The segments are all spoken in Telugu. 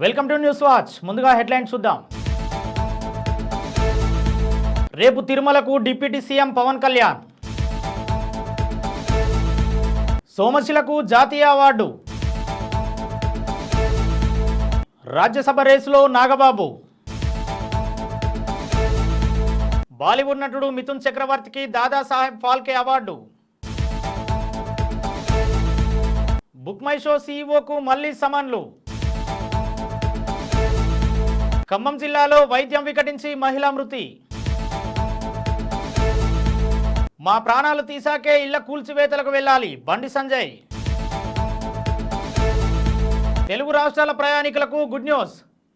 Welcome to news watch. ముందుగా హెడ్లైన్స్ చూద్దాం. రేపు తిరుమలకు డిప్యూటీ సీఎం పవన్ కళ్యాణ్. సోమశిలకు జాతీయ అవార్డు. రాజ్యసభ రేసులో నాగబాబు. బాలీవుడ్ నటుడు మిథున్ చక్రవర్తికి Dadasaheb Phalke award. Book my show సీఈఓకు మళ్ళీ సమన్లు. ఖమ్మం జిల్లాలో వైద్యం వికటించి మహిళా మృతి. మా ప్రాణాలు తీసాకే ఇళ్ళ కూల్చివేతలకు వెళ్ళాలి. బండి సంజయ్. తెలుగు రాష్ట్రాల ప్రయాణికులకు గుడ్ న్యూస్.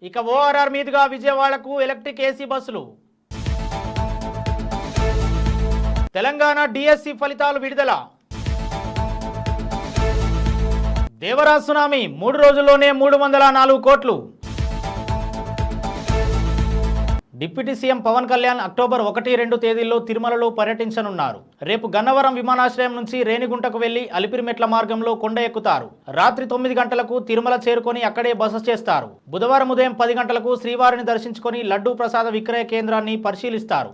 ఇక ఓఆర్ఆర్ మీదుగా విజయవాడకు ఎలక్ట్రిక్ ఏసీ బస్సులు. తెలంగాణ డిఎస్సి ఫలితాలు విడుదల. దేవరాజ్ సునామీ మూడు రోజుల్లోనే మూడు వందల నాలుగు కోట్లు. Deputy CM Pavan Kalyan October ఒకటి రెండు తేదీల్లో తిరుమలలో పర్యటించనున్నారు. రేపు గన్నవరం విమానాశ్రయం నుంచి రేణిగుంటకు వెళ్ళి అలిపిరిమెట్ల మార్గంలో కొండ ఎక్కుతారు. రాత్రి తొమ్మిది గంటలకు తిరుమల చేరుకొని అక్కడే బస చేస్తారు. బుధవారం ఉదయం పది గంటలకు శ్రీవారిని దర్శించుకొని లడ్డూ ప్రసాద విక్రయ కేంద్రాన్ని పరిశీలిస్తారు.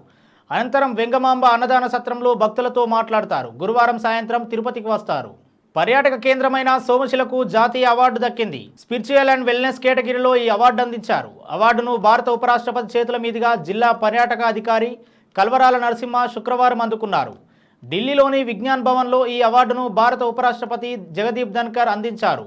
అనంతరం వెంగమాంబ అన్నదాన సత్రంలో భక్తులతో మాట్లాడతారు. గురువారం సాయంత్రం తిరుపతికి వస్తారు. పర్యాటక కేంద్రమైన సోమశిలకు జాతీయ అవార్డు దక్కింది. స్పిరిచువల్ అండ్ వెల్నెస్ కేటగిరీలో ఈ అవార్డు అందించారు. అవార్డును భారత ఉపరాష్ట్రపతి చేతుల మీదుగా జిల్లా పర్యాటక అధికారి కల్వరాల నరసింహ శుక్రవారం అందుకున్నారు. ఢిల్లీలోని విజ్ఞాన్ భవన్లో ఈ అవార్డును భారత ఉపరాష్ట్రపతి జగదీప్ ధన్కర్ అందించారు.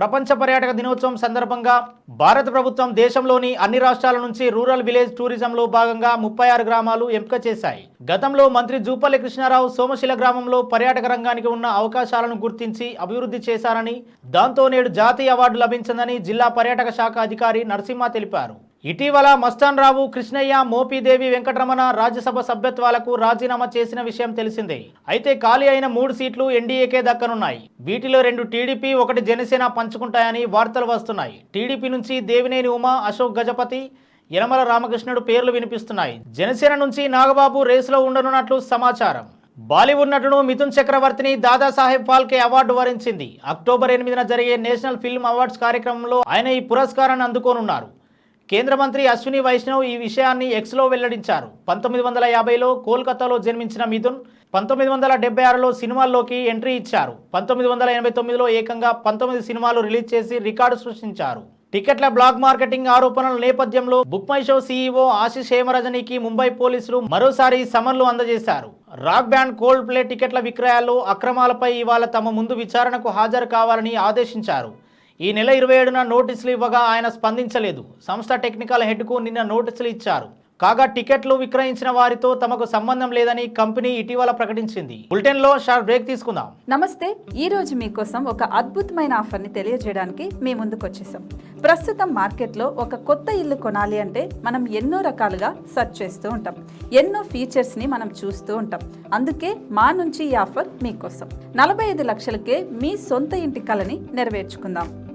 ప్రపంచ పర్యాటక దినోత్సవం సందర్భంగా భారత ప్రభుత్వం దేశంలోని అన్ని రాష్ట్రాల నుంచి రూరల్ విలేజ్ టూరిజంలో భాగంగా ముప్పై ఆరు గ్రామాలు ఎంపిక చేశాయి. గతంలో మంత్రి జూపల్లి కృష్ణారావు సోమశిల గ్రామంలో పర్యాటక రంగానికి ఉన్న అవకాశాలను గుర్తించి అభివృద్ధి చేశారని దాంతో నేడు జాతీయ అవార్డు లభించిందని జిల్లా పర్యాటక శాఖ అధికారి నరసింహ తెలిపారు. ఇటీవల మస్తాన్ రావు కృష్ణయ్య మోపిదేవి వెంకటరమణ రాజ్యసభ సభ్యత్వాలకు రాజీనామా చేసిన విషయం తెలిసిందే. అయితే ఖాళీ అయిన మూడు సీట్లు ఎన్డీఏకే దక్కనున్నాయి. వీటిలో రెండు టీడీపీ ఒకటి జనసేన పంచుకుంటాయని వార్తలు వస్తున్నాయి. టీడీపీ నుంచి దేవినేని ఉమా అశోక్ గజపతి యనమల రామకృష్ణుడు పేర్లు వినిపిస్తున్నాయి. జనసేన నుంచి నాగబాబు రేసులో ఉండనున్నట్లు సమాచారం. బాలీవుడ్ నటుడు మిథున్ చక్రవర్తిని దాదాసాహెబ్ ఫాల్కే అవార్డు వరించింది. అక్టోబర్ ఎనిమిదిన జరిగే నేషనల్ ఫిల్మ్ అవార్డ్స్ కార్యక్రమంలో ఆయన ఈ పురస్కారాన్ని అందుకోనున్నారు. కేంద్ర మంత్రి అశ్విని వైష్ణవ్ ఈ విషయాన్ని ఎక్స్లో వెల్లడించారు. పంతొమ్మిది వందల యాభైలో కోల్కతాలో జన్మించిన మిథున్ పంతొమ్మిది వందల డెబ్బై ఆరులో సినిమాల్లోకి ఎంట్రీ ఇచ్చారు. పంతొమ్మిది వందల ఎనభై తొమ్మిదిలో ఏకంగా పంతొమ్మిది సినిమాలు రిలీజ్ చేసి రికార్డు సృష్టించారు. టికెట్ల బ్లాక్ మార్కెటింగ్ ఆరోపణల నేపథ్యంలో book my show CEO Ashish హేమరజనికి Mumbai పోలీసులు మరోసారి సమన్లు అందజేశారు. రాక్ బ్యాండ్ కోల్డ్ ప్లే టికెట్ల విక్రయాల్లో అక్రమాలపై ఇవాళ తమ ముందు విచారణకు హాజరు కావాలని ఆదేశించారు. ఈ నెల ఇరవై ఏడున నోటీసులు ఇవ్వగా ఆయన స్పందించలేదు. సంస్థ టెక్నికల్ హెడ్కు నిన్న నోటీసులు ఇచ్చారు. కాగా టికెట్లు విక్రయించిన వారితో తమకు సంబంధం లేదని కంపెనీ ఇటీవల ప్రకటించింది. బులెటిన్లో షార్ట్ బ్రేక్ తీసుకుందాం. నమస్తే ఈ రోజు మీకోసం ఒక అద్భుతమైన ఆఫర్ని తెలియజేయడానికి మీ ముందుకు వచ్చేసాం ప్రస్తుతం మార్కెట్లో ఒక కొత్త ఇల్లు కొనాలి అంటే మనం ఎన్నో రకాలుగా సెర్చ్ చేస్తూ ఉంటాం. ఎన్నో ఫీచర్స్ని మనం చూస్తూ ఉంటాం. అందుకే మా నుంచి ఈ ఆఫర్ మీకోసం. నలభై ఐదు లక్షలకే మీ సొంత ఇంటి కలని నెరవేర్చుకుందాం.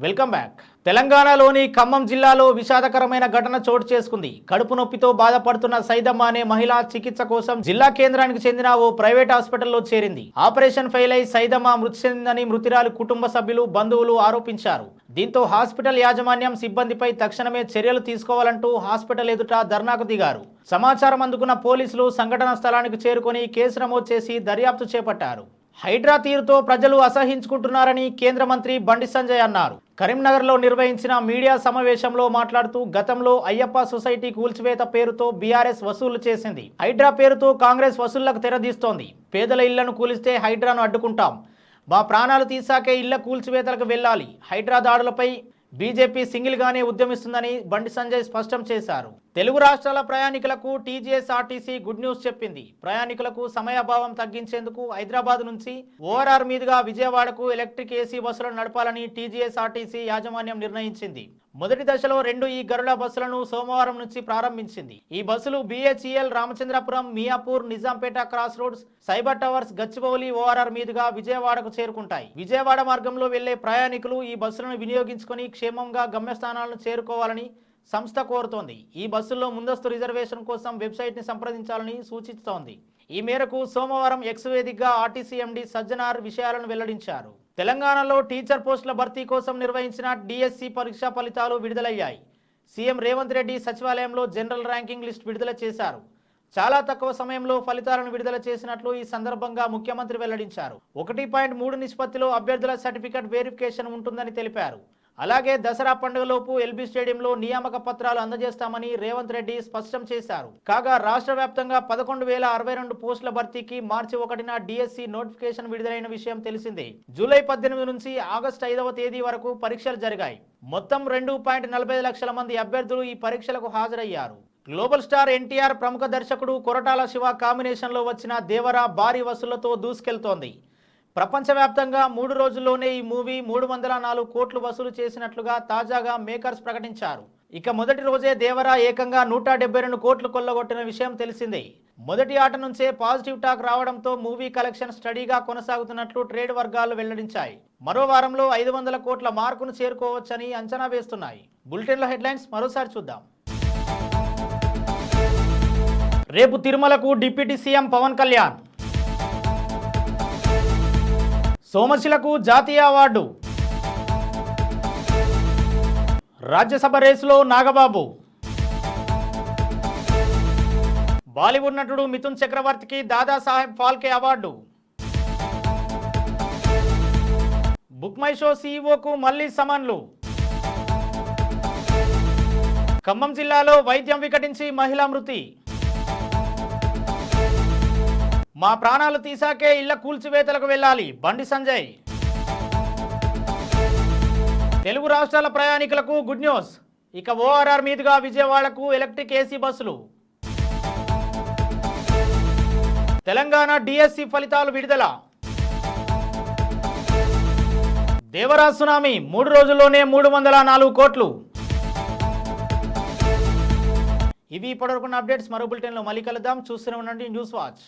Welcome back. తెలంగాణలోని ఖమ్మం జిల్లాలో విషాదకరమైన ఘటన చోటు చేసుకుంది. కడుపు నొప్పితో బాధపడుతున్న సైదమ్మ అనే మహిళ చికిత్స కోసం జిల్లా కేంద్రానికి చెందిన ఓ ప్రైవేట్ హాస్పిటల్లో చేరింది. ఆపరేషన్ ఫెయిల్ అయి సైదమ్మ మృతి చెందిందని మృతురాలి కుటుంబ సభ్యులు బంధువులు ఆరోపించారు. దీంతో హాస్పిటల్ యాజమాన్యం సిబ్బందిపై తక్షణమే చర్యలు తీసుకోవాలంటూ హాస్పిటల్ ఎదుట ధర్నాకు దిగారు. సమాచారం అందుకున్న పోలీసులు సంఘటన స్థలానికి చేరుకొని కేసు నమోదు చేసి దర్యాప్తు చేపట్టారు. హైడ్రా తీరుతో ప్రజలు అసహించుకుంటున్నారని కేంద్ర మంత్రి బండి సంజయ్ అన్నారు. కరీంనగర్లో నిర్వహించిన మీడియా సమావేశంలో మాట్లాడుతూ గతంలో అయ్యప్ప సొసైటీ కూల్చివేత పేరుతో బీఆర్ఎస్ వసూలు చేసింది. హైడ్రా పేరుతో కాంగ్రెస్ వసూళ్ళకు తెరదీస్తోంది. పేదల ఇళ్ళను కూలిస్తే హైడ్రాను అడ్డుకుంటాం. మా ప్రాణాలు తీసాకే ఇళ్ళ కూల్చివేతలకు వెళ్ళాలి. హైడ్రా దాడులపై బీజేపీ సింగిల్గానే ఉద్యమిస్తుందని బండి సంజయ్ స్పష్టం చేశారు. తెలుగు రాష్ట్రాల ప్రయాణికులకు టీజీఎస్ఆర్టీసీ గుడ్ న్యూస్ చెప్పింది. ప్రయాణికులకు సమయాభావం తగ్గించేందుకు హైదరాబాద్ నుంచి ఓఆర్ఆర్ మీదుగా విజయవాడకు ఎలక్ట్రిక్ ఏసీ బస్సులను నడపాలని టీజీఎస్ ఆర్టీసీ యాజమాన్యం నిర్ణయించింది. మొదటి దశలో రెండు ఈ గరుడ బస్సులను సోమవారం నుంచి ప్రారంభించింది. ఈ బస్సులు BHEL Ramachandrapuram Miyapur Nizampet cross roads cyber towers Gachibowli ORR మీదుగా విజయవాడకు చేరుకుంటాయి. విజయవాడ మార్గంలో వెళ్ళే ప్రయాణికులు ఈ బస్సులను వినియోగించుకొని క్షేమంగా గమ్యస్థానాలను చేరుకోవాలని సంస్థ కోరుతోంది. ఈ బస్సుల్లో ముందస్తు రిజర్వేషన్ కోసం వెబ్సైట్ని సంప్రదించాలని సూచిస్తోంది. ఈ మేరకు సోమవారం ఎక్స్ వేదికగా ఆర్టీసీ ఎండీ సజ్జనార్ విషయాలను వెల్లడించారు. తెలంగాణలో టీచర్ పోస్టుల భర్తీ కోసం నిర్వహించిన డిఎస్సి పరీక్షా ఫలితాలు విడుదలయ్యాయి. సీఎం రేవంత్ రెడ్డి సచివాలయంలో జనరల్ ర్యాంకింగ్ లిస్ట్ విడుదల చేశారు. చాలా తక్కువ సమయంలో ఫలితాలను విడుదల చేసినట్లు ఈ సందర్భంగా ముఖ్యమంత్రి వెల్లడించారు. ఒకటి పాయింట్ మూడు నిష్పత్తిలో అభ్యర్థుల సర్టిఫికెట్ వెరిఫికేషన్ ఉంటుందని తెలిపారు. అలాగే దసరా పండుగలోపు ఎల్బీ స్టేడియంలో నియామక పత్రాలు అందజేస్తామని రేవంత్ రెడ్డి స్పష్టం చేశారు. కాగా రాష్ట్ర వ్యాప్తంగా పదకొండు వేల అరవై రెండు పోస్టుల భర్తీకి మార్చి ఒకటిన డిఎస్సి నోటిఫికేషన్ విడుదలైన విషయం తెలిసిందే. జూలై పద్దెనిమిది నుంచి ఆగస్టు ఐదవ తేదీ వరకు పరీక్షలు జరిగాయి. మొత్తం రెండు పాయింట్ నలభై లక్షల మంది అభ్యర్థులు ఈ పరీక్షలకు హాజరయ్యారు. గ్లోబల్ స్టార్ ఎన్టీఆర్ ప్రముఖ దర్శకుడు కొరటాల శివ కాంబినేషన్లో వచ్చిన దేవరా భారీ వసూళ్ళతో దూసుకెళ్తోంది. ప్రపంచవ్యాప్తంగా మూడు రోజుల్లోనే ఈ మూవీ మూడు వందల నాలుగు కోట్లు వసూలు చేసినట్లుగా తాజాగా మేకర్స్ ప్రకటించారు. ఇక మొదటి రోజే దేవరా ఏకంగా నూట డెబ్బై రెండు కోట్లు కొల్లగొట్టిన విషయం తెలిసిందే. మొదటి ఆట నుంచే పాజిటివ్ టాక్ రావడంతో మూవీ కలెక్షన్ స్టడీగా కొనసాగుతున్నట్లు ట్రేడ్ వర్గాలు వెల్లడించాయి. మరో వారంలో ఐదు వందల కోట్ల మార్కును చేరుకోవచ్చని అంచనా వేస్తున్నాయి. బులెటిన్ల హెడ్లైన్స్ మరోసారి చూద్దాం. రేపు తిరుమలకు డిప్యూటీ సీఎం పవన్ కళ్యాణ్. సోమశిలకు జాతీయ అవార్డు. రాజ్యసభ రేసులో నాగబాబు. బాలీవుడ్ నటుడు మిథున్ చక్రవర్తికి Dadasaheb Phalke award. Book my show సీఈఓకు మళ్ళీ సమన్లు. ఖమ్మం జిల్లాలో వైద్యం వికటించి మహిళా మృతి. మా ప్రాణాలు తీసాకే ఇళ్ళ కూల్చివేతలకు వెళ్ళాలి. బండి సంజయ్. తెలుగు రాష్ట్రాల ప్రయాణికులకు గుడ్ న్యూస్. ఇక ఓఆర్ఆర్ మీదుగా విజయవాడకు ఎలక్ట్రిక్ ఏసీ బస్సులు. తెలంగాణ డిఎస్సి ఫలితాలు విడుదల. దేవరా సునామీ మూడు రోజుల్లోనే మూడు వందల నాలుగు కోట్లు. ఇవి ఇప్పటివరకు అప్డేట్స్. మరో బులెటిన్లో మళ్ళీ కలుద్దాం. చూస్తూనే ఉండండి న్యూస్ వాచ్.